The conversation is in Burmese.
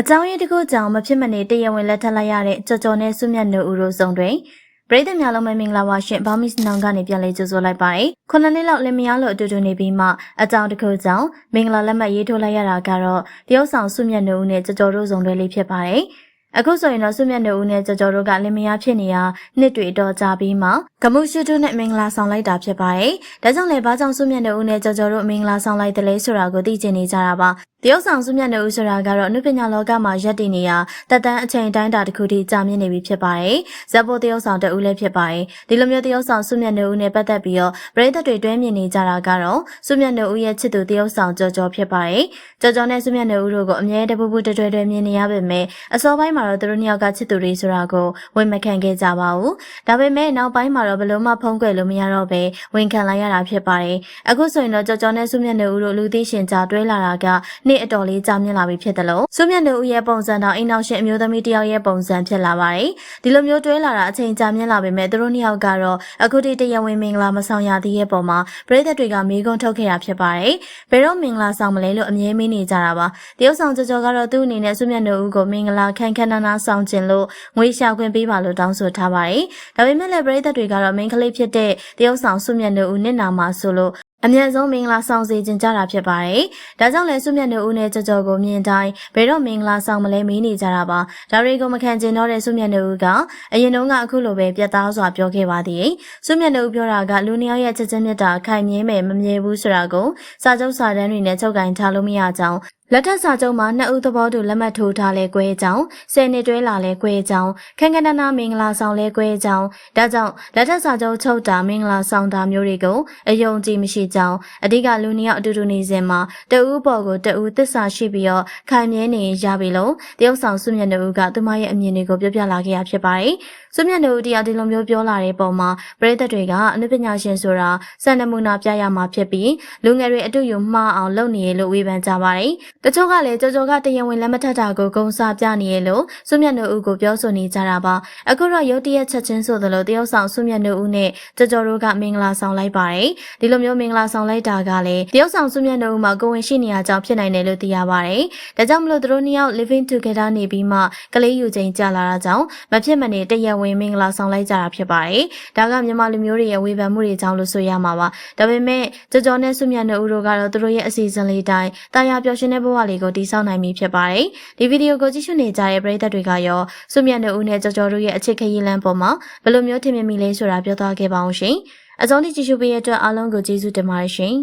အကြောင်းရင်းတစ်ခုကြောင့်မဖြစ်မနေတရဝင်လက်ထပ်လိုက်ရတဲ့ကြော်ကြော်နဲ့စွမြတ်နိုဦးတို့စုံတွင်ပရိသတ်များလုံးပဲမင်္ဂလာပါရှင်ဘောင်မစ်နောင်ကနေပြန်လေးကြိုဆိုလိုက်ပါတယ်ခုနှစ်နှစ်လောက်လင်မယားလို့အတူတူနေပြီးမှအကြောင်းတစ်ခုကြောင့်မင်္ဂလာလက်မှတ်ရေးထိုးလိုက်ရတာကတော့တရုတ်ဆောင်စွမြတ်နိုဦးနဲ့ကြော်ကြော်တို့စုံတွဲလေးဖြစ်ပါတယ်အခုဆိုရင်တော့စွမြတ်နိုဦးနဲ့ကြော်ကြော်တို့ကလင်မယားဖြစ်နေရနှစ်တွေတော့ကြာပြီးမှဂမှုရှုထုနဲ့မင်္ဂလာဆောင်လိုက်တာဖြစ်ပါတယ်ဒါကြောင့်လည်းဘာကြောင့်စွမြတ်နိုဦးနဲ့ကြော်ကြော်တို့မင်္ဂလာဆောင်လိုက်တယ်လဲဆိုတာကိုသိချင်နေကြတာပါတရုတ်ဆောင်စွမြတ်နေဦးဆိုတာကတော့အနုပညာလောကမှာရပ်တည်နေရတက်တန်းအချိန်တိုင်းတာတစ်ခုထိကြာမြင့်နေပြီဖြစ်ပါတယ်။ဇက်ပိုတရုတ်ဆောင်တဦးလည်းဖြစ်ပါတယ်။ဒီလိုမျိုးတရုတ်ဆောင်စွမြတ်နေဦးနဲ့ပတ်သက်ပြီးတော့ပရိသတ်တွေတွဲမြင်နေကြတာကတော့စွမြတ်နေဦးရဲ့ချစ်သူတရုတ်ဆောင်ကြော်ကြော်ဖြစ်ပါတယ်။ကြော်ကြော်နဲ့စွမြတ်နေဦးတို့ကိုအမြဲတပူပူတွဲတွဲတွဲမြင်နေရပေမဲ့အစောပိုင်းမှာတော့သူတို့နှစ်ယောက်ကချစ်သူတွေဆိုတာကိုဝန်မခံခဲ့ကြပါဘူး။ဒါပေမဲ့နောက်ပိုင်းမှာတော့ဘလို့မှဖုံးကွယ်လို့မရတော့ပဲဝန်ခံလိုက်ရတာဖြစ်ပါတယ်။အခုဆိုရင်တော့ကြော်ကြော်နဲ့စွမြတ်နေဦးတို့လူသိရှင်ကြားတွဲလာတာကနေ့အတော်လေးကြာမြင့်လာပြီဖြစ်တယ်လို့စွမြတ်နေဦးရဲ့ပုံစံတော့အိမ်နောက်ရှင်အမျိုးသမီးတစ်ယောက်ရဲ့ပုံစံဖြစ်လာပါတယ်။ဒီလိုမျိုးတွဲလာတာအချိန်ကြာမြင့်လာပေမဲ့သူတို့နှစ်ယောက်ကတော့အခုထိတရားဝင်မင်္ဂလာမဆောင်ရသေးတဲ့ပုံမှာပရိသတ်တွေကမေးခွန်းထုတ်ခဲ့တာဖြစ်ပါတယ်။ဘယ်တော့မင်္ဂလာဆောင်မလဲလို့အမြဲမေးနေကြတာပါ။တရုတ်ဆောင်ကြော်ကြော်ကတော့သူ့အနေနဲ့စွမြတ်နေဦးကိုမင်္ဂလာခန်းခန်းနာနာဆောင်ကျင်လို့ငွေရှာခွင့်ပေးပါလို့တောင်းဆိုထားပါတယ်။ဒါပေမဲ့လည်းပရိသတ်တွေကတော့မင်္ဂလိဖြစ်တဲ့တရုတ်ဆောင်စွမြတ်နေဦးနစ်နာမှာဆိုလို့ အမြန်ဆုံးမင်္ဂလာဆောင်စေခြင်းကြတာဖြစ်ပါတယ်။ဒါကြောင့်လဲစွမြတ်နေဦးနဲ့ကြော်ကြော်ကိုမြင်တိုင်းဘယ်တော့မင်္ဂလာဆောင်မလဲမေးနေကြတာပါ။ဒါတွေကိုမခံကျင်တော့တဲ့စွမြတ်နေဦးကအရင်တုန်းကအခုလိုပဲပြတ်သားစွာပြောခဲ့ပါသေးတယ်။စွမြတ်နေဦးပြောတာကလူနှစ်ယောက်ရဲ့ချက်ချင်းမြတ်တာခိုင်မြဲမယ်မမြဲဘူးဆိုတာကိုစာချုပ်စာတမ်းတွေနဲ့ချုပ်ကင်ထားလို့မရကြောင်း လက်ထက်စာချုပ်မှာနှစ်ဦးသဘောတူလက်မှတ်ထိုးထားလဲကွဲကြောင်းဆယ်နှစ်တွဲလာလဲကွဲကြောင်းခန်းခန်းနာနာမင်္ဂလာဆောင်လဲကွဲကြောင်းဒါကြောင့်လက်ထက်စာချုပ်ချုပ်တာမင်္ဂလာဆောင်တာမျိုးတွေကိုအယုံကြည်မရှိကြောင်းအဓိကလူနှစ်ယောက်အတူတူနေစဉ်မှာတဦးပေါ်ကိုတဦးသစ္စာရှိပြီးတော့ခံမြဲနေရပြီလို့တရုတ်ဆောင်စွမြတ်နေဦးကသူမရဲ့အမြင်တွေကိုပြောပြလာခဲ့ရဖြစ်ပါတယ်စွမြတ်နေဦးတရားဒီလိုမျိုးပြောလာတဲ့ပုံမှာပရိသတ်တွေကအနုပညာရှင်ဆိုတာစံနမူနာပြရမှာဖြစ်ပြီးလူငယ်တွေအတူယူမှားအောင်လုပ်နေရလို့ဝေဖန်ကြပါတယ်တချို့ကလည်းကြော်ကြော်ကတရားဝင်လက်မထက်တာကိုဂုံစားပြနေရလို့စွမြတ်နေဦးကိုပြောဆိုနေကြတာပါအခုတော့ရုတ်တရက်ချက်ချင်းဆိုသလိုတရုတ်ဆောင်စွမြတ်နေဦးနဲ့ကြော်ကြော်တို့ကမင်္ဂလာဆောင်လိုက်ပါတယ်ဒီလိုမျိုးမင်္ဂလာဆောင်လိုက်တာကလည်းတရုတ်ဆောင်စွမြတ်နေဦးမှာကိုဝင်ရှိနေရကြောင်းဖြစ်နိုင်တယ်လို့သိရပါတယ်ဒါကြောင့်မလို့သူတို့နှစ်ယောက် living together နေပြီးမှကလေးယူချိန်ကြာလာတာကြောင့်မဖြစ်မနေတရက်ဝင်မင်္ဂလာဆောင်လိုက်ကြတာဖြစ်ပါတယ်ဒါကမြန်မာလူမျိုးတွေရဲ့ဝေဖန်မှုတွေကြောင့်လို့ဆိုရမှာပါဒါပေမဲ့ကြော်ကြော်နဲ့စွမြတ်နေဦးတို့ကတော့သူတို့ရဲ့အစီအစဉ်လေးတိုင်းတာယာပျော်ရွှင်တဲ့ဘဝလေးကိုတည်ဆောက်နိုင်ပြီဖြစ်ပါတယ်ဒီဗီဒီယိုကိုကြည့်ရှုနေကြတဲ့ပရိသတ်တွေကရောစွမြတ်နေဦးနဲ့ကြော်ကြော်တို့ရဲ့အချစ်ခရီးလမ်းပေါ်မှာဘယ်လိုမျိုးထင်မြင်မိလဲဆိုတာပြောသွားခဲ့ပါအောင်ရှင်အဆုံးထိကြည့်ရှုပေးတဲ့အတွက်အားလုံးကိုကျေးဇူးတင်ပါတယ်ရှင်